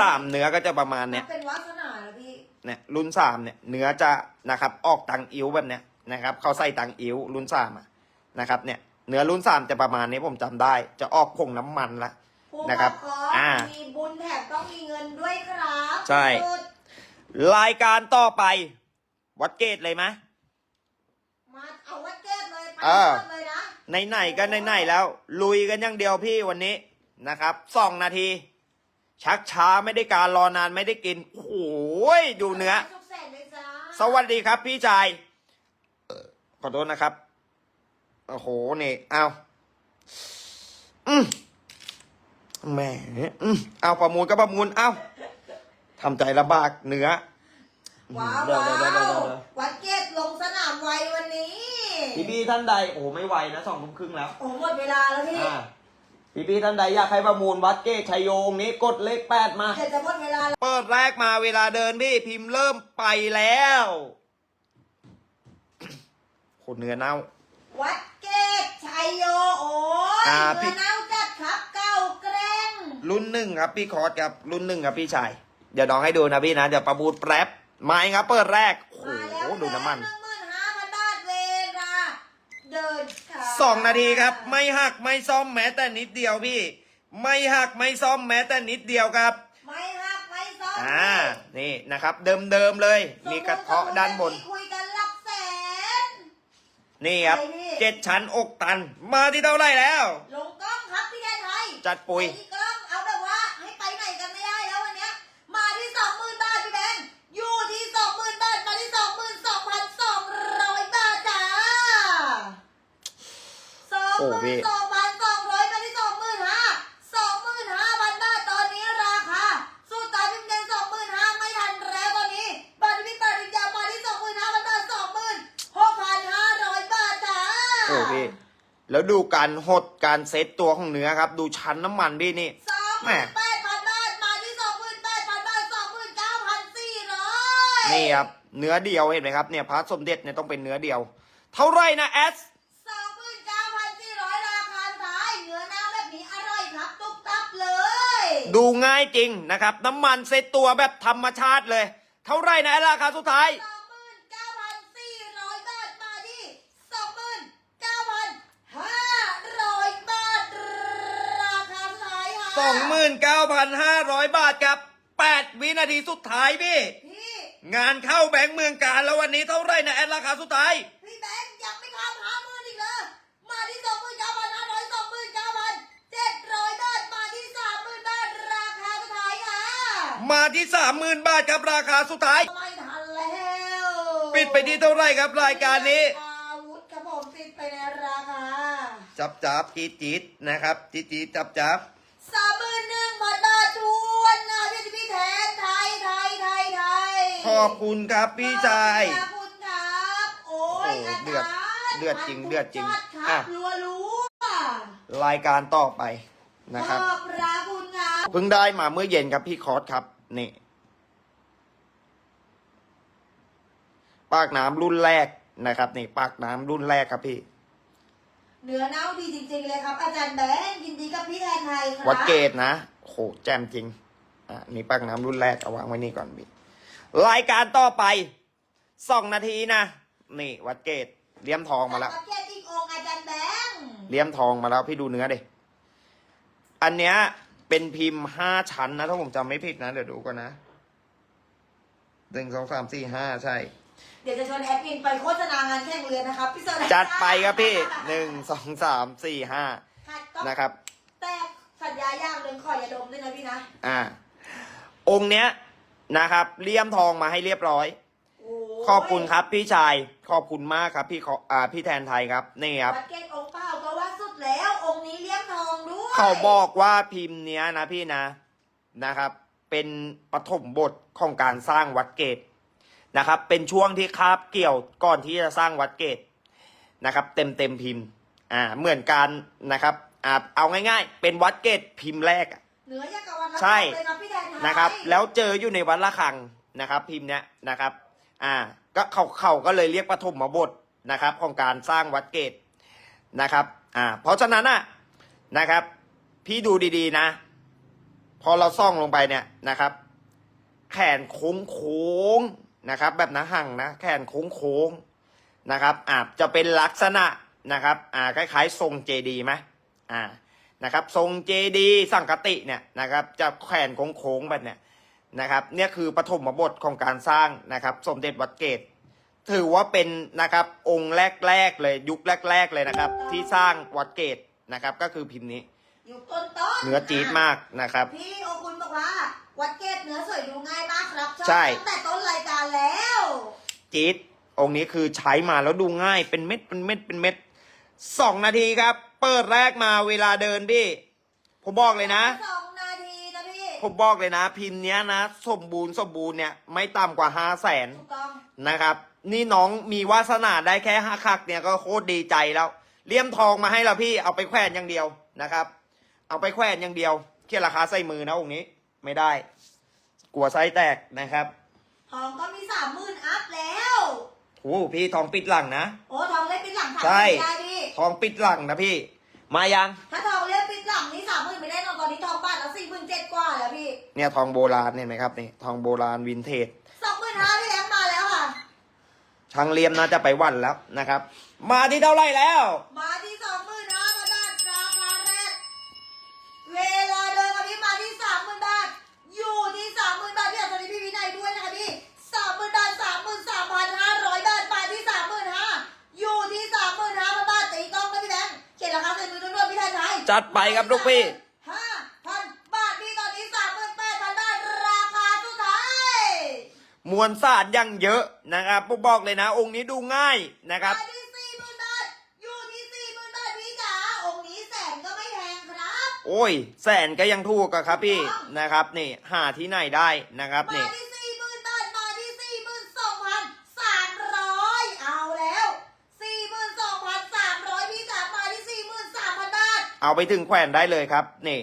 สามเนื้อก็จะประมาณเนี้ยเป็นวาสนาแล้วพี่เนี่ยรุ่นสามเนี่ยเนื้อจะนะครับออกตังอิ้วแบบเนี้ยนะครับเขาใส่ตังอิ้วรุ่นสามอะนะครับเนี่ยเนื้อรุ่นสามจะประมาณนี้ผมจำได้ จะออกผงน้ำมันละผู้นะครับปกครองอ่ามีบุญแถมต้องมีเงินด้วยครับใช่สุดรายการต่อไป วัดเกตเลยไหมมาเอาวัดเก้เลยไปเออหมดเลยนะไหนๆก็ไหนๆแล้ว ลุยกันอย่างเดียวพี่วันนี้นะครับสองนาที ชักช้าไม่ได้การรอนานไม่ได้กิน โอ้โหดูเนื้อสุขแสนเลยจ้าสวัสดีครับ พี่ชายเอ่อขอโทษนะครับ โอ้โหนี่เอาอืมแหมอืมเอาประมูลก็ประมูล เอาทำใจลำบากเนื้อว้าวเดี๋ยวว้าเดี๋ยวเดี๋ยววเดี๋ยวเดี๋ยววัดเกตลงสนามไววันนี้ พี่พี่ท่านใด โอ้โหไม่ไหวนะสองทุ่มครึ่งแล้ว โอ้หมดเวลาแล้วพี่ อ่า พี่พี่ท่านใดอยากให้ประมูลวัดเกตชัยโยองค์นี้กดเลขแปดมาเดี๋ยวจะหมดเวลาแล้วเปิดแรกมาเวลาเดินพี่พิมพ์เริ่มไปแล้วคนเนื้อเน่า วัดเกตชัยโยโอ้ยอ่าพี่ เนื้อเน่าจัดครับเก้าแกล้งรุ่นหนึ่งครับพี่คอร์สครับรุ่นหนึ่งครับพี่ชาย เดี๋ยวน้องให้ดูนะพี่นะเดี๋ยวประมูลแป๊บไม่ครับเปิดแรกโอ้มาแล้วโหดูน้ำมันหนึ่งหมื่นห้าพันบาทเวลา เดินทางสองนาทีครับ ไม่หักไม่ซ่อมแม้แต่นิดเดียวพี่ ไม่หักไม่ซ่อมแม้แต่นิดเดียวครับ ไม่หักไม่ซ้อมอ่า นี่นะครับ เดิมๆเลย มีกระเทาะด้านบน คุยกันหลักแสน นี่ครับไปพี่เจ็ดชั้นอกตัน มาที่เท่าไหร่แล้ว ลงกล้องครับพี่แดนไทยจัดปุ๋ยไปที่กล้องเอาแบบว่าให้ไปไหนกันไม่ได้แล้ววันเนี้ย มาที่สองหมื่นบาทพี่แบงค์อยู่ที่สองหมื่นบาทมาที่สองหมื่นสองพันสองร้อยบาทจ้า สองหมื่นสองพันสองร้อยมาที่สองหมื่นห้าสองหมื่นห้าพันบาทตอนนี้ราคาสู้ตายพี่แดงสองหมื่นห้าไม่ทันแล้วตอนนี้บาทพี่ตัดสินใจมาที่สองหมื่นห้าพันบาทสองหมื่นหกพันห้าร้อยบาทจ้าโอ้พี่แล้วดูการหดการเซตตัวของเนื้อครับ ดูชั้นน้ำมันพี่นี่สองหแม่มื่นแปดพันบาทมาที่สองหมื่นแปดพันบาทสองหมื่นเก้าพันสี่ร้อยนี่ครับเนื้อเดียวเห็นไหมครับเนี่ยพระสมเด็จเนี่ยต้องเป็นเนื้อเดียว เท่าไหรนะแอส สองหมื่นเก้าพันสี่ร้อยราคาขายเนื้อหน้าแบบนี้อร่อยครับตุ๊บตับเลย ดูง่ายจริงนะครับ น้ำมันเซตตัวแบบธรรมชาติเลย เท่าไหรนะแอสราคาสุดท้าย สองหมื่นเก้าพันสี่ร้อยบาทมาที่สองหมื่นเก้าพันห้าร้อยบาทราคาขายค่ะ29,500 บาทครับ 8 วินาทีสุดท้ายพี่ พี่งานเข้าแบงค์เมืองการแล้ววันนี้เท่าไหรนะแอดราคาสุดท้าย พี่แบ มาที่30,000บาทครับราคาสุดท้าย ไม่ทันแล้วปิดไปที่เท่าไหรครับรายการนี้ อาวุธกระผมติดไปในราคาจับจับจีดจีดนะครับจีดจีดจับจับสามหมื่นหนึ่งพันบาททวนนะพี่พี่แทนไทยไทยไทยไทยขอบคุณครับพี่ชาย ขอบคุณครับโอ้ยโอ้อาเดือดจารย์เดือดจริงเดือดจริงพันธุอะจัดครับรัวรู้รายการต่อไปนะขครับอบพระคุณครับ เพิ่งได้มาเมื่อเย็นครับพี่คอร์สครับ นี่ ปากน้ำรุ่นแรกนะครับ นี่ ปากน้ำรุ่นแรกครับพี่เนื้อเน่าดีจริงๆเลยครับ อาจารย์แบงค์ยินดีกับพี่แทนไทยครับวัดเกตนะโหแจมจริง อะนี่ปากน้ำรุ่นแรกเอาวางไว้นี่ก่อนพี่รายการต่อไปสองนาทีนะนี่ วัดเกตเลี้ยมทองมาแล้ววัดเกตอีกองค์อาจารย์แบงค์เลี้ยมทองมาแล้วพี่ดูเนื้อดิอันเนี้ย เป็นพิมพ์ห้าชั้นนะ ถ้าผมจำไม่ผิดนะ เดี๋ยวดูก่อนนะหนึ่งสองสามสี่ห้าใช่ เดี๋ยวจะชวนแอดมินไปโฆษณางานแข่งเรือนะครับพี่เซอร์จัดไปครับพี่หนึ่งสองสามสี่ห้าหัดต้องนะครับ แต่สัญญาอย่างหนึ่งขอยาดมด้วยนะพี่นะ อ่า องค์เนี้ยนะครับเลี่ยมทองมาให้เรียบร้อยโอ้ยขอบคุณครับพี่ชาย ขอบคุณมากครับ พี่ขออ่าพี่แทนไทยครับ นี่ครับ เขาบอกว่าพิมพ์เนี้ยนะพี่นะนะครับ เป็นปฐมบทของการสร้างวัดเกตนะครับ เป็นช่วงที่คาบเกี่ยวก่อนที่จะสร้างวัดเกตนะครับ เต็มเต็มพิมพ์อ่าเหมือนการนะครับอ่าเอาง่าย ๆ เป็นวัดเกตพิมพ์แรกอะเหนือยังกับวันละใช่เลยครับพี่แทนไทยนะครับ แล้วเจออยู่ในวัดละคังนะครับ พิมพ์เนี้ยนะครับอ่าก็เขาเขาก็เลยเรียกปฐมบทนะครับ ของการสร้างวัดเกตนะครับอ่าเพราะฉะนั้นอะนะครับ พี่ดูดีๆนะ พอเราซ่องลงไปเนี่ยนะครับ แขนโค้งโค้งนะครับ แบบหนาหั่งนะ แขนโค้งโค้งนะครับอ่าจะเป็นลักษณะนะครับอ่าคล้ายๆ ทรงเจดีไหมอ่านะครับ ทรงเจดีสังกติเนี่ยนะครับ จะแขนโค้งๆแบบเนี้ยนะครับ เนี่ยคือปฐมบทของการสร้างนะครับ สมเด็จวัดเกตถือว่าเป็นนะครับองค์แรกๆเลยยุคแรก ๆเลยนะครับ ที่สร้างวัดเกตนะครับ ก็คือพิมพ์นี้ อยู่ต้นต้นเนื้อจี๊ดมากนะครับ พี่โอคุณบอกว่า วัดเกตเนื้อสวยดูง่ายมากครับชอบใช่ ตั้งแต่ต้นรายการแล้ว จี๊ดองค์นี้คือใช้มาแล้วดูง่ายเป็นเม็ดเป็นเม็ดเป็นเม็ดสองนาทีครับ เปิดแรกมาเวลาเดินพี่ ผมบอกเลยนะ สองนาทีนะพี่ผมบอกเลยนะ พิมพ์เนี้ยนะสมบูรณ์สมบูรณ์เนี่ยไม่ต่ำกว่าห้าแสน ถูกต้องนะครับ นี่น้องมีวาสนาได้แค่ห้าคักเนี่ยก็โคตรดีใจแล้วเลี่ยมทองมาให้เราพี่เอาไปแขวนอย่างเดียวนะครับ เอาไปแขวนอย่างเดียวเคียราคาใส่มือนะองค์นี้ ไม่ได้ กลัวไส้แตกนะครับทองก็มีสามหมื่นอัพแล้วโอ้พี่ทองปิดหลังนะโอ้ทองเล็กปิดหลังสามใช่ได้พี่ทองปิดหลังนะพี่ มายังถ้าทองเล็กปิดหลังนี่สามหมื่นไม่ได้นอนตอนนี้ทองบาทละสี่หมื่นเจ็ดกว่าแล้วพี่เนี่ยทองโบราณเนี่ยไหมครับนี่ทองโบราณวินเทจสองหมื่นห้าพี่แบงค์มาแล้วค่ะช่างเลียมน่าจะไปวันแล้วนะครับ มาที่เท่าไหร่แล้ว มาที่ จัดไปครับลูกพี่ห้าพันบาทพี่ตอนนี้สามหมื่นแปดพันบาทราคาสุดท้ายมวลสารยังเยอะนะครับผมบอกเลยนะ องค์นี้ดูง่ายนะครับมาที่สี่หมื่นบาทอยู่ที่สี่หมื่นบาทพี่จ๋าองค์นี้แสนก็ไม่แพงครับโอ้ย แสนก็ยังถูกอะครับพี่นะครับนี่หาที่ไหนได้นะครับมานี่ที่สี่หมื่นบาท มาที่สี่หมื่นสองพันสามร้อยเอาแล้วสี่หมื่นสองพันสามร้อยพี่จ๋า มาที่สี่หมื่นสามพันบาท เอาไปถึงแขวนได้เลยครับ นี่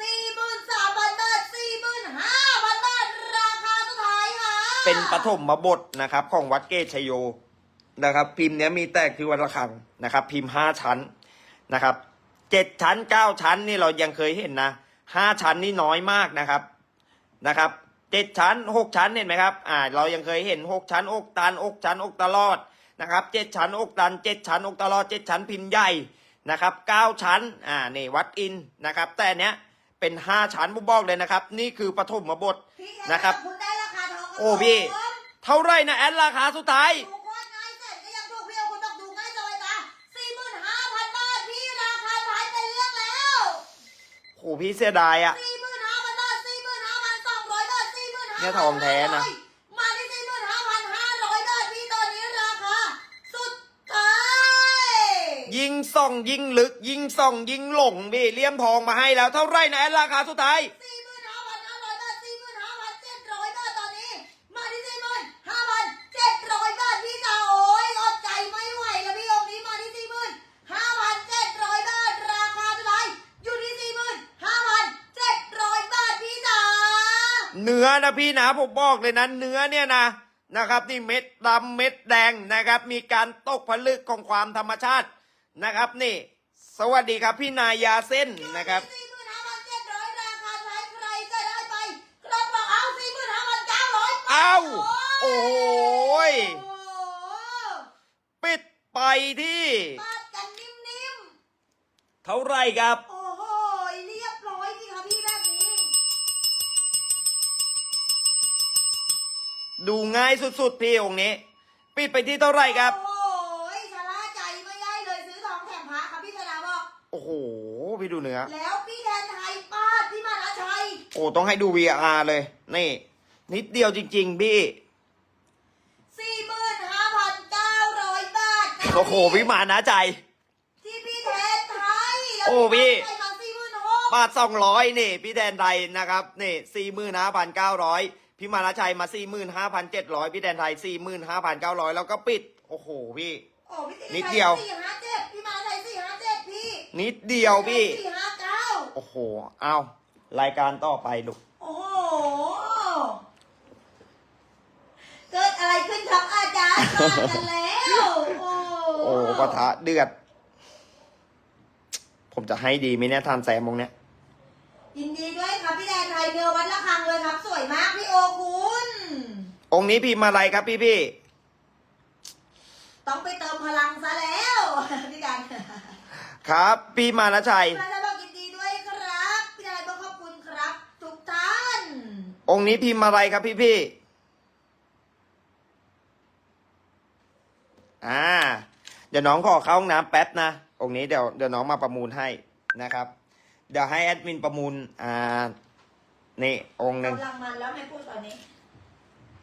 สี่หมื่นสามพันบาทสี่หมื่นห้าพันบาทราคาสุดท้ายค่ะเป็นปฐมบทนะครับ ของวัดเกตชยโยนะครับ พิมพ์เนี้ยมีแตกที่วัดระฆังนะครับ พิมพ์ห้าชั้นนะครับเจ็ดชั้นเก้าชั้นนี่เรายังเคยเห็นนะห้าชั้นนี่น้อยมากนะครับนะครับเจ็ดชั้นหกชั้นเห็นไหมครับอ่าเรายังเคยเห็นหกชั้นอกตันอกชั้นอกตลอดนะครับเจ็ดชั้นอกตันเจ็ดชั้นอกตลอดเจ็ดชั้นพิมพ์ใหญ่ นะครับเก้าชั้นอ่านี่วัดอินนะครับ แต่อันเนี้ยเป็นห้าชั้นผมบอกเลยนะครับ นี่คือปฐมบทพี่แนะครับ คุณได้ราคาทองก็โอ้พี่ถูกเท่าไรนะแอดราคาสุดท้าย ถูกโคตรง่ายแสนก็ยังถูกพี่เอาคุณบอกดูง่ายจังเลยจ้าสี่หมื่นห้าพันบาทพี่ราคาท้ายเป็นเรื่องแล้วโหพี่เสียดายอะ สี่หมื่นห้าพันบาทสี่หมื่นห้าพันสองร้อยบาทสี่หมื่นห้าเนี่ยทองแท้นะม งส่องยิงลึก ยิงส่องยิงหลงพี่เลี่ยมทองมาให้แล้วเท่าไรนะแอดราคาสุดท้าย สี่หมื่นห้าพันห้าร้อยบาทสี่หมื่นห้าพันเจ็ดร้อยบาทตอนนี้ มาที่สี่หมื่นห้าพันเจ็ดร้อยบาทพี่จ๋าโอ้ยอดใจไม่ไหวแล้วพี่องค์นี้มาที่สี่หมื่นห้าพันเจ็ดร้อยบาทราคาเท่าไหร่อยู่ที่สี่หมื่นห้าพันเจ็ดร้อยบาทพี่จ๋าเนื้อนะพี่นะผมบอกเลยนะเนื้อเนี่ยนะนะครับนี่เม็ดดำเม็ดแดงนะครับ มีการตกผลึกของความธรรมชาติ นะครับนี่ สวัสดีครับพี่นายาเส้นนะครับ สี่หมื่นห้าพันเจ็ดร้อยราคาเท่าไหร่ใครจะได้ไปกระเป๋าเอาสี่หมื่นห้าพันเก้าร้อยเอ้าโอ้ยโอ้โห ปิดไปที่ ปาดกันนิ่มเท่าไรครับ ๆ โอ้โห เรียบร้อยสิคะพี่แบบนี้ ดูง่ายสุดๆพี่องค์นี้ ปิดไปที่เท่าไรครับ โอ้ พี่ดูเนื้อ แล้วพี่แดนไทยป้าดพี่มานาชัย โอ้ต้องให้ดู VR เลย นี่ นิดเดียวจริง ๆ พี่สี่หมื่นห้าพันเก้าร้อยบาทนะโอ้โหพี่มานะใจ ที่พี่แดนไทยแล้วโอ้พี่ไทยมาสี่หมื่นหกบาทสองร้อยนี่ พี่แดนไทยนะครับนี่สี่หมื่นห้าพันเก้าร้อยพี่มานะชัยมาสี่หมื่นห้าพันเจ็ดร้อยพี่แดนไทยสี่หมื่นห้าพันเก้าร้อยแล้วก็ปิด โอ้โหพี่ โอ้พี่นิดเดียว สี่ห้าเจ็ดพี่มานาชัยสี่ห้าเจ็ดพี่ นิดเดียวพี่ สี่ห้าเก้าโอ้โห เอารายการต่อไปลูก โอ้โห เกิดอะไรขึ้นครับอาจารย์มากันแล้ว โอ้โอ้ปะทะเดือด ผมจะให้ดีไหมเนี่ยทานแซมมงเนี้ย ยินดีด้วยครับพี่แดนไทยเนื้อวัดละคังเลยครับ สวยมากพี่โอคุณ องค์นี้พิมพ์อะไรครับพี่พี่ ต้องไปเติมพลังซะแล้วพี่กันๆ ครับ พี่มานะชัย พี่แดนบอกยินดีด้วยครับพี่แดนบอกขอบคุณครับ ทุกท่าน องค์นี้พิมพ์อะไรครับพี่พี่ๆอ่า เดี๋ยวน้องขอเข้าห้องน้ำแป๊บนะ องค์นี้เดี๋ยวเดี๋ยวน้องมาประมูลให้นะครับ เดี๋ยวให้แอดมินประมูล อ่า นี่องค์หนึ่งกำลังมันแล้วไม่พูดตอนนี้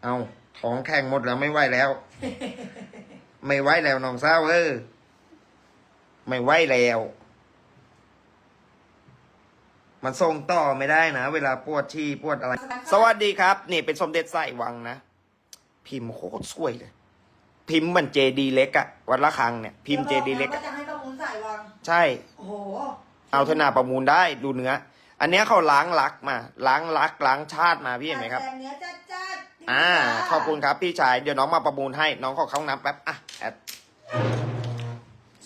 เอาของแข่งหมดแล้วไม่ไหวแล้ว ไม่ไหวแล้วน้องเศร้าเออ ไม่ไหวแล้ว มันส่งต่อไม่ได้นะ เวลาปวดที่ปวดอะไร สวัสดีครับ นี่เป็นสมเด็จใส่วังนะ พิมพ์โคตรสวยเลย พิมพ์เหมือนเจดีเล็กอะวัดละคังเนี่ย พิมพ์เจดีเล็กก็อะจะให้ประมูลสายวัง ใช่ โอ้โห เอาธนาประมูลได้ดูเนื้อ อันเนี้ยเขาล้างลักมา ล้างลักล้างชาติมาพี่เห็นไหมครับแต่เนื้อจัดจัดๆอ่า ขอบคุณครับพี่ชาย เดี๋ยวน้องมาประมูลให้ น้องขอเข้าห้องน้ำแป๊บ อะแอด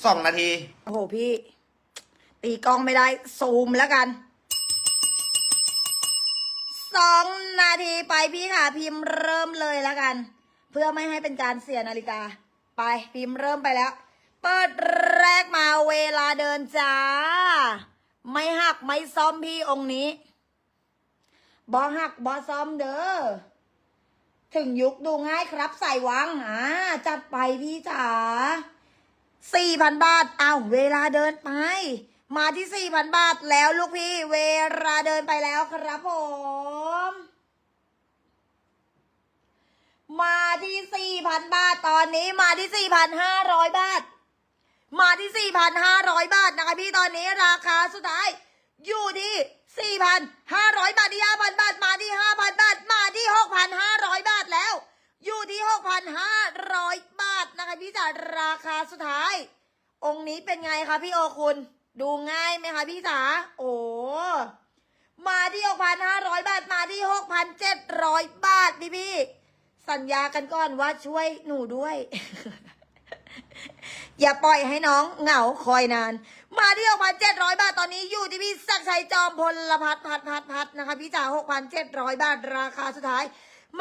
สองนาที โอ้โหพี่ ตีกล้องไม่ได้ ซูมแล้วกันสองนาทีไปพี่ค่ะพิมพ์เริ่มเลยแล้วกัน เพื่อไม่ให้เป็นการเสียนาฬิกา ไปพิมพ์เริ่มไปแล้ว เปิดแรกมาเวลาเดินจ้า ไม่หักไม่ซ่อมพี่องค์นี้บอหักบอซ่อมเด้อถึงยุคดูง่ายครับใส่วังอ่าจัดไปพี่จ๋า สี่พันบาท เอาเวลาเดินไป มาที่สี่พันบาทแล้วลูกพี่ เวลาเดินไปแล้วครับผม มาที่สี่พันบาทตอนนี้มาที่สี่พันห้าร้อยบาท มาที่สี่พันห้าร้อยบาทนะคะพี่ตอนนี้ราคาสุดท้าย อยู่ที่สี่พันห้าร้อยบาทที่ห้าพันบาท มาที่ห้าพันบาท มาที่หกพันห้าร้อยบาทแล้ว อยู่ที่หกพันห้าร้อย นะคะพี่จ๋าราคาสุดท้าย องค์นี้เป็นไงคะพี่โอคุณ ดูง่ายไหมคะพี่จ๋าโอ้มาที่หกพันห้าร้อยบาทมาที่หกพันเจ็ดร้อยบาทพี่พี่สัญญากันก่อนว่าช่วยหนูด้วย อย่าปล่อยให้น้องเหงาคอยนาน มาที่หกพันเจ็ดร้อยบาทตอนนี้อยู่ที่พี่ศักชัยจอมพลพัฒน์พัฒน์พัฒน์พัฒน์นะคะพี่จ๋าหกพันเจ็ดร้อยบาทราคาสุดท้าย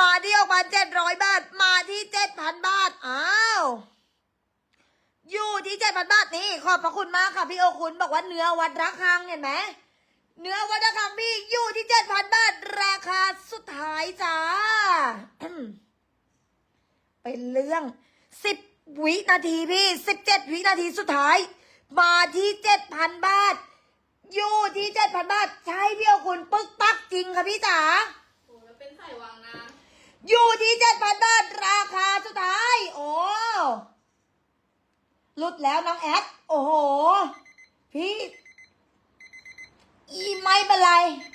มาที่หกพันเจ็ดร้อยบาท มาที่เจ็ดพันบาท อ้าว อยู่ที่เจ็ดพันบาทนี่ขอบพระคุณมากค่ะพี่โอคุณบอกว่าเนื้อวัดระฆังเห็นไหมเนื้อวัดระฆังพี่อยู่ที่เจ็ดพันบาท ราคาสุดท้ายจ้า เป็นเรื่องสิบวินาทีพี่สิบเจ็ดวินาทีสุดท้าย มาที่เจ็ดพันบาท อยู่ที่เจ็ดพันบาท ใช่พี่โอคุณปึ๊กปักจริงค่ะพี่จ๋าโอ้แล้วเป็นสายวัง อยู่ที่เจ็ดพันบาทราคาสุดท้าย โอ้หลุดแล้วน้องแอด โอ้โห พี่อีไม่เป็นไร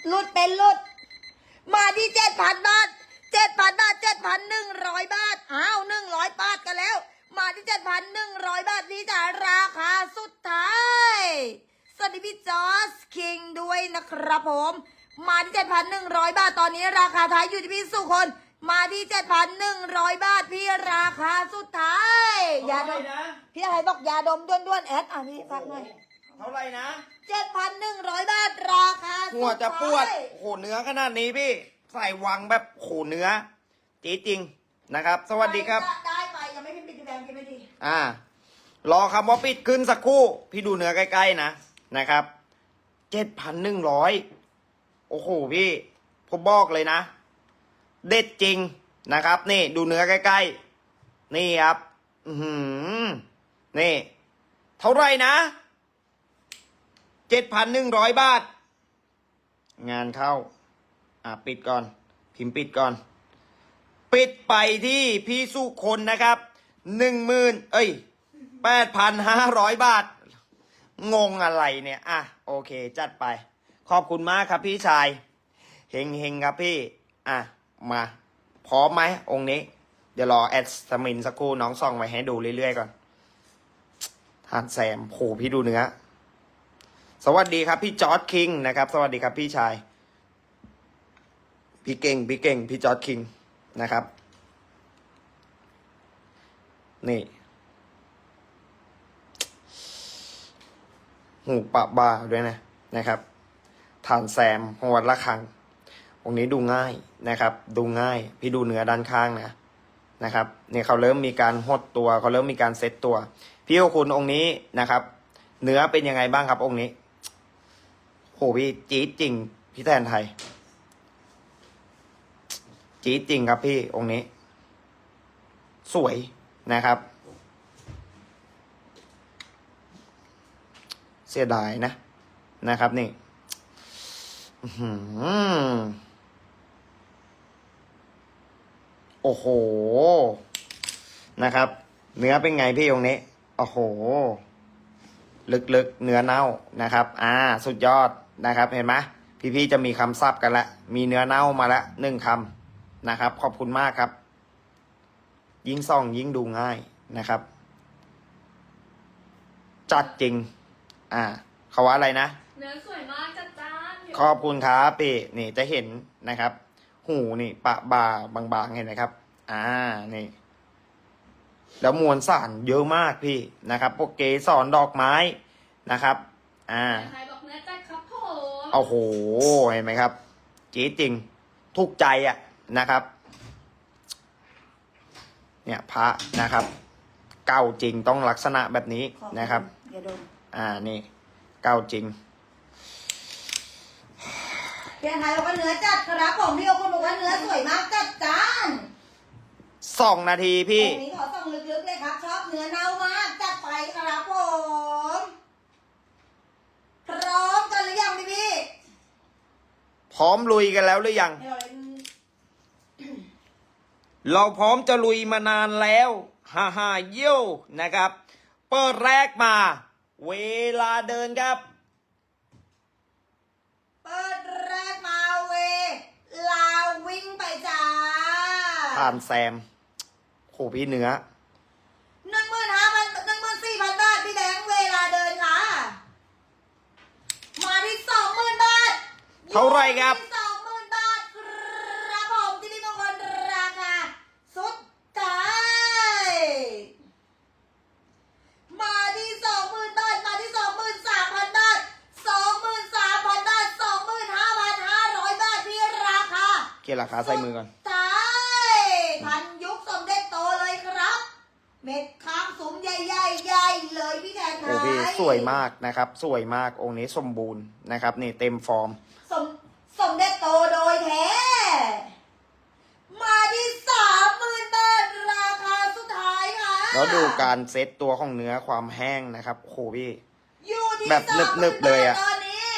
หลุดเป็นหลุด มาที่เจ็ดพันบาทเจ็ดพันบาทเจ็ดพันหนึ่งร้อยบาท อ้าวหนึ่งร้อยบาทกันแล้ว มาที่เจ็ดพันหนึ่งร้อยบาทพี่จ๋าราคาสุดท้าย สวัสดีพี่จอสคิงด้วยนะครับผม มาที่เจ็ดพันหนึ่งร้อยบาทตอนนี้ราคาท้ายอยู่ที่พี่สุคน มาที่เจ็ดพันหนึ่งร้อยบาทพี่ราคาสุดท้ายยาดมพี่ไฮบอกยาดมด้วนด้วนๆแอดอะพี่ฟังหน่อยเท่าไหร่นะเจ็ดพันหนึ่งร้อยบาทราคาสุดท้ายหัวจะปวดโอ้โหเนื้อขนาดนี้พี่ ใส่วังแบบโอ้โหเนื้อจีดจริงนะครับ สวัสดีครับได้ไปยังไม่พิมพ์ปิดแบงกินไม่ดีอ่ารอคำว่าปิดขึ้นสักครู่ พี่ดูเนื้อใกล้ๆนะนะครับเจ็ดพันหนึ่งร้อยโอ้โหพี่ ผมบอกเลยนะ เด็ดจริงนะครับ นี่ดูเนื้อใกล้ๆ นี่ครับ อืนี่ เท่าไรนะเจ็ดพันหนึ่งร้อยบาท งานเข้า อะปิดก่อน พิมพ์ปิดก่อน ปิดไปที่พี่สุคนนะครับหนึ่งหมื่นเอ้ยแปดพันห้าร้อยบาท งงอะไรเนี่ย อะ โอเค จัดไป ขอบคุณมากครับพี่ชาย เฮงเฮงครับพี่ อะ มาพร้อมไหมองค์นี้ เดี๋ยวรอแอดสมินสักครู่น้องส่องไว้ให้ดูเรื่อยๆก่อนทานแซมโหพี่ดูเนื้อ สวัสดีครับ พี่จอร์ดคิงนะครับ สวัสดีครับ พี่ชาย พี่เก่ง พี่เก่ง พี่จอร์ดคิงนะครับ นี่หูปะบาด้วยนะนะครับฐานแซมหัวละครั้ง องค์นี้ดูง่ายนะครับ ดูง่าย พี่ดูเนื้อด้านข้างนะนะครับ เนี่ยเขาเริ่มมีการหดตัวเขาเริ่มมีการเซตตัว พี่โอคุณองค์นี้นะครับ เนื้อเป็นยังไงบ้างครับ องค์นี้โหพี่จี๊ดจริง พี่แทนไทยจี๊ดจริงครับพี่องค์นี้ สวยนะครับ เสียดายนะนะครับนี่ อื้อหือ โอ้โห นะครับ เนื้อเป็นไงพี่องค์นี้ โอ้โห ลึกๆ เนื้อเน่านะครับ อ่า สุดยอดนะครับ เห็นไหมพี่ๆจะมีคำศัพท์กันละ มีเนื้อเน่ามาละหนึ่งคำนะครับ ขอบคุณมากครับ ยิ่งส่องยิ่งดูง่ายนะครับ จัดจริง อ่าเขาว่าอะไรนะ เนื้อสวยมากจัดจ้านขอบคุณครับพี่นี่จะเห็นนะครับ หูนี่ปะบาบางๆเห็นไหมครับ อ่านี่ แล้วมวลสารเยอะมากพี่นะครับพวกเกสรดอกไม้นะครับ อ่าใครบอกเนื้อจัดครับผมโอ้โหเห็นไหมครับจี๊ดจริงทุกใจอะนะครับ เนี่ยพระนะครับ เก่าจริงต้องลักษณะแบบนี้ขอบณนะครับอย่าดมอ่านี่ เก่าจริง เพียงไทยบอกว่าเนื้อจัดครับผมพี่โอคุณบอกว่าเนื้อสวยมากจัดจ้านสองนาทีพี่ ตรงนี้ขอส่องลึกๆเลยครับ ชอบเนื้อเน่ามากจัดไปครับผมพร้อมกันหรือยังพี่พี่พร้อมลุยกันแล้วหรือยังให้เราเล่นเราพร้อมจะลุยมานานแล้วฮ่าฮ่าเยี่ยวนะครับ เปิดแรกมา เวลาเดินครับ เปิดแรกมาเวลาวิ่งไปจ้า ผ่านแซมโหพี่เนื้อหนึ่งหมื่นห้าพันหนึ่งหมื่นสี่พันบาทพี่แดงเวลาเดินค่ะ มาที่สองหมื่นบาทเท่าไหร่ครับสองหมื่นบาทครับผมที่พี่มงคลราคาสุดท้ายมาที่สองหมื่นบาทมาที่สองหมื่นสามพันบาทสองหมื่นสามพันบาทสองหมื่นห้าพันห้าร้อยบาทที่ราคาเกียร์ราคาใส่มือก่อน ตายทันยุคสมเด็จโตเลยครับ เม็ดค้างสูงใหญ่ๆใหญ่เลยพี่แทนไทโอ้พี่ยสวยมากนะครับ สวยมากองค์นี้สมบูรณ์นะครับ นี่เต็มฟอร์ม สมสมเด็จโตโดยแท้ มาที่สามหมื่นบาทราคาสุดท้ายค่ะแล้วดูการเซตตัวของเนื้อความแห้งนะครับโอ้โหพี่ อยู่ที่แบบนึบๆเลยอะ 30,000ตอนนี้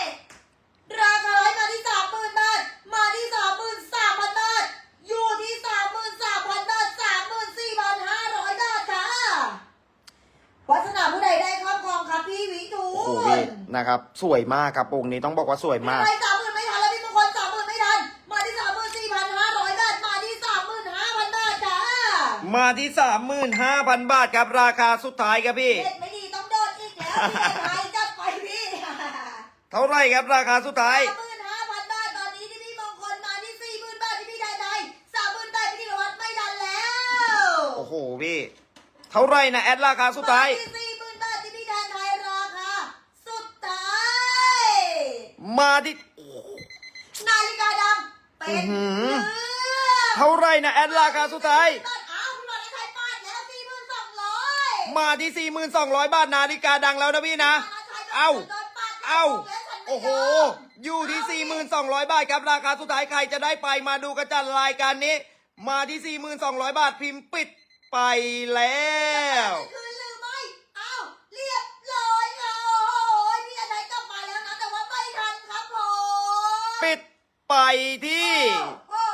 ราคามาที่สามหมื่นบาท มาที่สามหมื่นสามพันบาท อยู่ที่สามหมื่นสามพันบาทสามหมื่นสี่พันห้าร้อยบาทค่ะวัฒนาผู้ใดได้ครอบครองครับพี่วิทู โอ้โห ล พี่ นะครับ สวยมากครับองค์นี้ต้องบอกว่าสวยมากไม่สามหมื่นไม่ทันแล้วพี่มงคลสามหมื่นไม่ทัน มาที่สามหมื่นสี่พันห้าร้อยบาท มาที่สามหมื่นห้าพันบาทจ้ามาที่สามหมื่นห้าพันบาทครับราคาสุดท้ายครับพี่ เด็ดไม่ดีต้องโดนอีกแล้วพี่ไทยจัดไปพี่เท่าไหรครับราคาสุดท้ายสามหมื่นห้าพันบาทตอนนี้ที่พี่มงคลมาที่สี่หมื่นบาทที่พี่ไทยไทยสามหมื่นบาทพี่ธีรวัตรไม่ทันแล้ว โอ้โหพี่ เท่าไหรนะแอดราคาสุดท้าย มาที่สี่หมื่นบาทที่พี่ไทยไทยราคาสุดท้าย มาที่นาฬิกาดำเป็นอื้อหือเรื่องเท่าไหรนะแอดราคาสุดท้ายอ้าวคุณบอลไทยปาดแล้วสี่หมื่นสองร้อยมาที่ 4,200 บาทนาฬิกาดังแล้วนะพี่นะ เอ้า เอ้า โอ้โห อยู่ที่ 4,200 บาทครับราคาสุดท้ายใครจะได้ไปมาดูกันจัดรายการนี้ มาที่ 4,200 บาทพิมพ์ปิดไปแล้ว คืนหรือไม่เอ้าเรียบร้อยค่ะโอ้ยพี่ไทยกลับมาแล้วนะแต่ว่าไม่ทันครับผม ปิด ไปที่ โอ้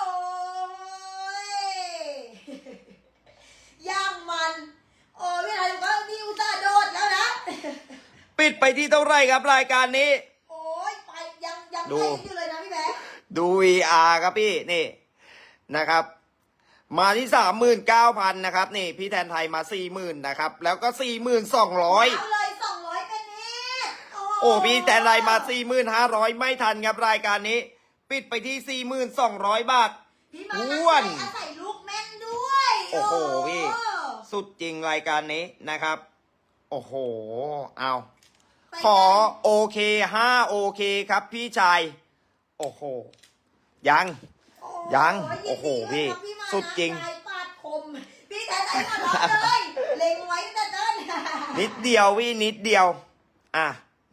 ยย่างมัน โอ้ยพี่ไทยบอกว่านี่อุตส่าห์โดดแล้วนะ ปิดไปที่เท่าไหรครับรายการนี้ โอ้ยไปยังยังดูไปอยู่เลยนะพี่แบ๊กดู VR ครับพี่นี่นะครับ มาที่สามหมื่นเก้าพันนะครับ นี่พี่แทนไทยมาสี่หมื่นนะครับ แล้วก็สี่หมื่นสองร้อยเอาเลยสองร้อยเป็นนิดโอ้พี่แทนไทยมาสี่หมื่นห้าร้อยไม่ทันครับรายการนี้ ปิดไปที่สี่หมื่นสองร้อยบาท พี่มาอ้วน อาศัยลูกแม่นด้วยโอ้โหพี่ สุดจริงรายการนี้นะครับ โอ้โห เอาเป็นไงขอโอเคห้าโอเคครับพี่ชาย โอ้โห ยัง ยัง โอ้โอ้โหยินพี่ด้วยครับมานะสุดจริงยายปาดคมพี่แทนไทยมาทำเลยเล็งไว้แต่เดินนิดเดียวพี่นิดเดียว อะ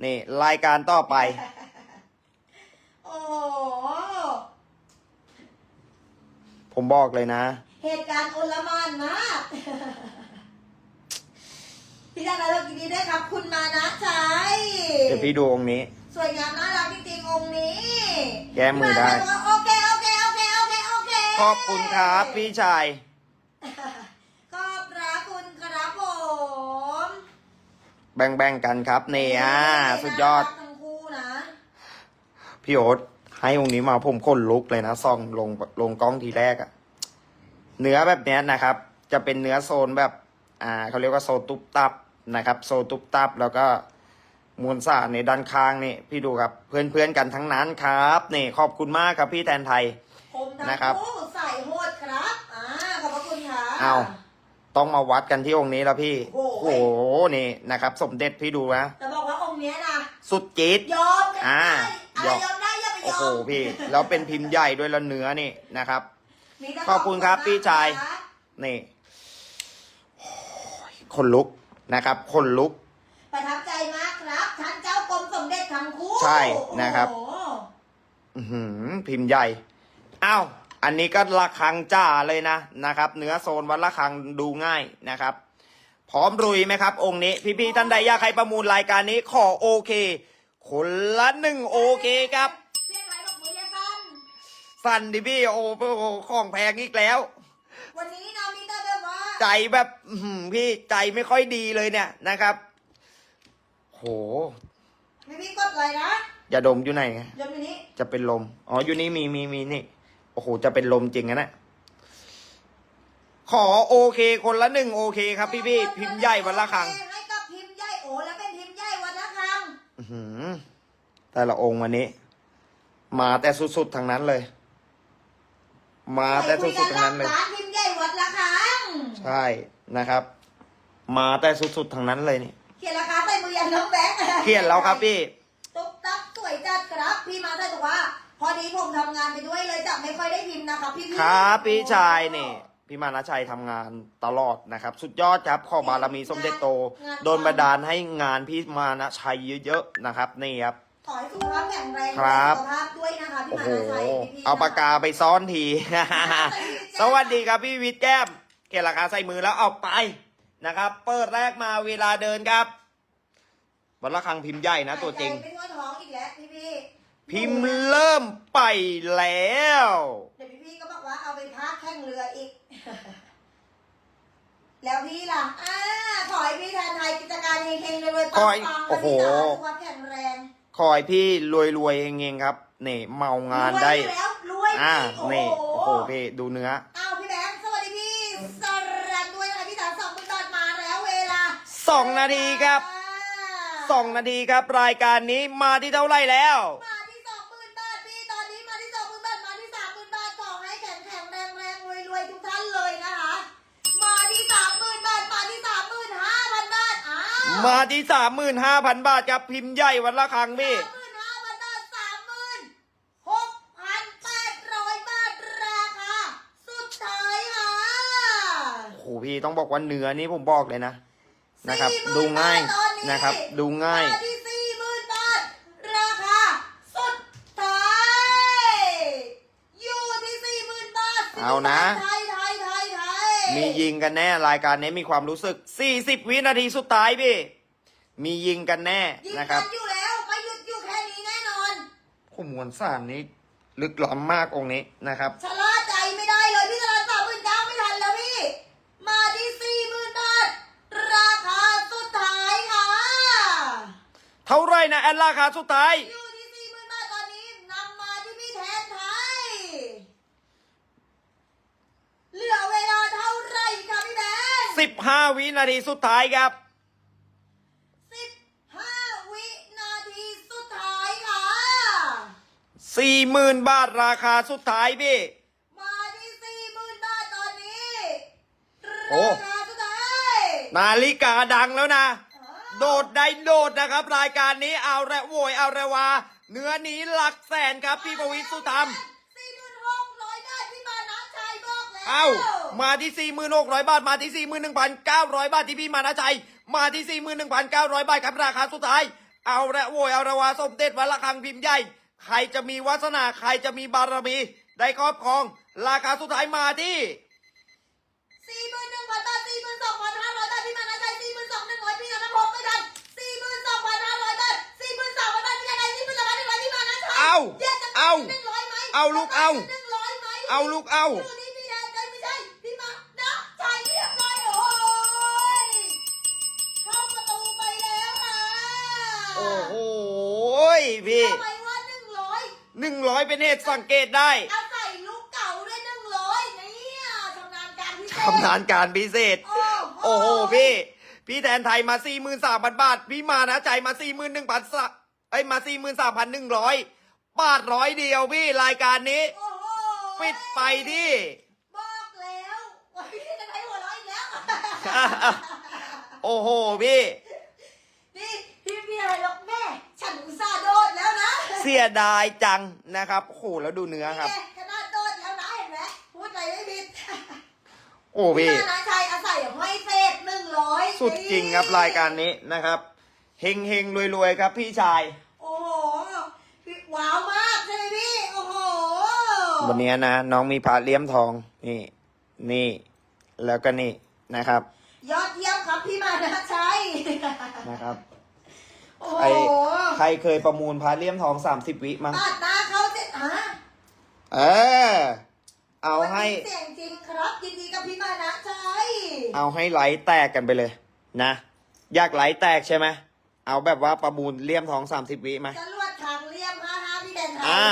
นี่ รายการต่อไป โอ้โห ผมบอกเลยนะ เหตุการณ์โอลหมานมากพี่แทนไทยเรายินดีด้วยครับ คุณมานะชัยเดี๋ยวพี่ดูองค์นี้ สวยงามน่ารักจริงๆองค์นี้แก้มือได้าบอกว่าโอเคโอเคโอเคโอเคโอเคขอบคุณครับ พี่ชายขอบพระคุณครับผมแบ่งๆกันครับเนี่ยอะสุดยอดน่ารักทั้งคู่นะพี่โอ๊ต ให้องค์นี้มาผมขนลุกเลยนะซ่องลงลงกล้องทีแรกอะเนื้อแบบเนี้ยนะครับ จะเป็นเนื้อโซนแบบอ่าเขาเรียกว่าโซนตุบตับนะครับ โซนตุบตับแล้วก็มวลสารในด้านข้างนี่พี่ดูครับเพื่อนๆกันทั้งนั้นครับนี่ขอบคุณมากครับพี่แทนไทยผมทั้งนะครับคู่ใส่โหดครับอ่าขอบพระคุณครับเอาต้องมาวัดกันที่องค์นี้แล้วพี่โอ้โอ้โหโหนี่นะครับ สมเด็จพี่ดูนะจะบอกว่าองค์เนี้ยนะสุดจี๊ดยอมกันอ่าได้อะไรยอม โอ้อโหมพี่แล้วเป็นพิมพ์ใหญ่ด้วยแล้วเนื้อนี่นะครับ มีแต่ขอบคุณครับพี่ชายนะนี่โอ้ยคนลุกนะครับ คนลุก ประทับใจมากครับท่านเจ้ากรมสมเด็จทั้งคู่ใช่นะครับ โอ้โหอื้อหือพิมพ์ใหญ่อ้าวอันนี้ก็ระคังจ้าเลยนะนะครับ เนื้อโซนวัดระคังดูง่ายนะครับ พร้อมรุยไหมครับ องค์นี้ พี่ๆท่านใดอยากให้ประมูลรายการนี้ขอโอเคคนละหนึ่งโอเคครับ เพียงไรบอกมือยังกัน สั่นดิพี่โอ้โหของแพงอีกแล้ว วันนี้นะมีแต่แบบว่าใจแบบอื้อหือพี่ใจไม่ค่อยดีเลยเนี่ยนะครับ โหไม่มีกดเลยนะอย่าดมอยู่ไหนไงยมอยู่นี้จะเป็นลม อ๋ออยู่นี่มีมีมีนี่ โอ้โหจะเป็นลมจริงนะเนี่ยขอโอเคคนละหนึ่งโอเคครับพี่พี่พิมพ์ใหญ่วันละครั้ง ให้กับพิมพ์ใหญ่โอ้แล้วเป็นพิมพ์ใหญ่วันละครั้ง อื้อหือแต่ละองค์วันนี้ มาแต่สุดๆทางนั้นเลย มาแต่สุดๆทางนั้นเลย ร้านพิมพ์ใหญ่วัดละครั้งใช่นะครับ มาแต่สุดๆทางนั้นเลยนี่เขียนราคาใส่มือยันน้องแบงค์เขียนแล้วครับพี่ ตุ๊กตักสวยจัดครับ พี่มาได้บอกว่า พอดีผมทำงานไปด้วยเลยจะไม่ค่อยได้พิมพ์นะครับพี่พี่ครับพี่ชายนี่พี่มานะชัยทำงานตลอดนะครับ สุดยอดครับขอบารมีสมเด็จโต โดนบันดาลให้งานพี่มานะชัยเยอะๆนะครับนี่ครับ ขอให้สุขภาพแข็งแรงครับ สุขภาพด้วยนะคะพี่โอ้มาโห นาชัยพี่ๆเอาปากกาไปซ้อนที สวัสดีครับพี่วิทย์แก้มเกลราคาใส่มือแล้วเอาไปนะครับ เปิดแรกมาเวลาเดินครับวันละครังพิมพ์ใหญ่นะตัวจริง หายใจไม่ทั่วท้องอีกแล้วพี่พี่ๆพิมพ์เริ่มไปแล้ว เดี๋ยวพี่พี่ๆก็บอกว่าเอาไปพักแข่งเรืออีก แล้วพี่ล่ะอ่าขอให้พี่แทนไทยกิจการเฮงๆรวยๆปัขอให้งๆโอ้โหและพี่สาวสุขภาพแข็งแรง ขอให้พี่รวยๆเองๆครับนี่เมางานได้ รวยอยู่แล้วรวยอ่าโอ้นี่โหโอ้โหพี่ดูเนื้ออ้าวพี่แบงค์สวัสดีพี่สรันด้วยนะคะพี่สาวสองหมื่นบาทมาแล้วเวลาสองนาทีครับ สองนาทีครับ รายการนี้มาที่เท่าไหร่แล้ว มา มาที่สามหมื่นห้าพันบาทครับพิมพ์ใหญ่วันละครั้งพี่สามหมื่นห้าพันบาทสามหมื่นหกพันแปดร้อยบาทราคาสุดท้ายค่ะโอ้โหพี่ต้องบอกว่าเนื้อนี้ผมบอกเลยนะนะครับ40,000ดูง่ายบทตอนนี้นะครับ ดูง่ายมาที่สี่หมื่นบาทราคาสุดท้ายอยู่ที่สี่หมื่นบาทเอานะ มียิงกันแน่รายการนี้มีความรู้สึก 40 วินาทีสุดท้ายพี่ มียิงกันแน่ยิงนะคกัรับ นอยู่แล้วไม่หยุดอยู่แค่นี้แน่นอนข้อมวลสารนี้ ลึกล้ำมากองค์นี้นะครับ ชะล่าใจไม่ได้เลยพี่ตลาดสามหมื่นเก้าไม่ทันแล้วพี่ มาที่สี่หมื่นบาทราคาสุดท้ายค่ะ เท่าไรนะแอดราคาสุดท้าย อยู่ที่สี่หมื่นบาทตอนนี้นำมาที่พี่แทนไทย เหลือเวลาเท่าไหร่คะพี่แบ งค์15วินาทีสุดท้ายครับ สิบห้าวินาทีสุดท้ายค่ะ40,000บาทราคาสุดท้ายพี่ มาที่สี่หมื่นบาทตอนนี้โอ้ ราคาสุดท้ายนาฬิกาดังแล้วนะอ่าโดดได้โดดนะครับ รายการนี้เอาละโวยเอาละวา เนื้อนี้หลักแสนครับพี่ประวิตรสุธรรม สี่หมื่นหกร้อยได้พี่มานะชัยบอกแล้ว เอ้า มาที่ 46,000 บาท มาที่ 41,900 บาทที่พี่มานาชัย มาที่ 41,900 บาทครับราคาสุดท้าย เอาละโวยเอาละวาสมเด็จวัดละคังพิมพ์ใหญ่ ใครจะมีวาสนา ใครจะมีบารมี ได้ครอบครอง ราคาสุดท้ายมาที่สี่หมื่นหนึ่งพันบาทสี่หมื่นสองพันห้าร้อยบาทพี่มานะชัยสี่หมื่นสองหนึ่งร้อยพี่ธนพงศ์ไม่ทันสี่หมื่นสองพันห้าร้อยบาทสี่หมื่นสามพันบาทพี่ยังไงสี่หมื่นสามพันหนึ่งร้อยพี่มานะชัยเอาแยกกันเอาหนึ่งร้อยไหมเอาลูกเอาหนึ่งร้อยไหมเอาลูกเอา โอ้โหพี่ทำไมว่าหนึ่งร้อยหนึ่งร้อยเป็นเหตุสังเกตได้เอาใส่ลูกเก่าด้วยหนึ่งร้อยเนี่ยชำนาญการพิเศษทำนานการพิเศษ โอ้โหพี่ พี่แทนไทยมาสี่หมื่นสามพันบาท พี่มานะใจมาสี่หมื่นหนึ่งพันสไอ้มาสี่หมื่นสามพันหนึ่งร้อยบาทร้อยเดียวพี่รายการนี้ปิดไปที่บอกแล้วพี่จะใช้หัวราะอีกแล้ว โอ้โหพี่ นี่พี่พี่อะไรหรอกแม่ ฉันอุตส่าห์โดดแล้วนะ เสียดายจังนะครับโอ้โหแล้วดูเนื้อครับแม่ขนาดโดดแล้วนะเห็นไหมพูดอะไรไม่ผิดโอ้พี่พี่ นาชัยอาศัยห้อยเศษหนึ่งร้อยสุดจริงครับรายการนี้นะครับเฮงเฮงรวยรวยๆครับพี่ชาย โอ้โหพี่ว้าวมากใช่ไหมพี่ โอ้โหวันนี้นะน้องมีพระเลี่ยมทองนี่ นี่ แล้วก็นี่นะครับยอดเยี่ยมครับพี่มานาชัยนะครับ โอ้ใครโหใครเคยประมูลพระเลี่ยมทองสามสิบวิมั้งปาดหน้าเขาเสร็จฮะเออ เอาให้ วันนี้เสียงจริงครับ ยินดีกับพี่มานะชัยเอาให้ไหลแตกกันไปเลย นะ อยากไหลแตกใช่ไหม เอาแบบว่าประมูลเลี่ยมทองสามสิบวิไหม จรวดทางเลี่ยมห้าห้าพี่แดนไทย อ่า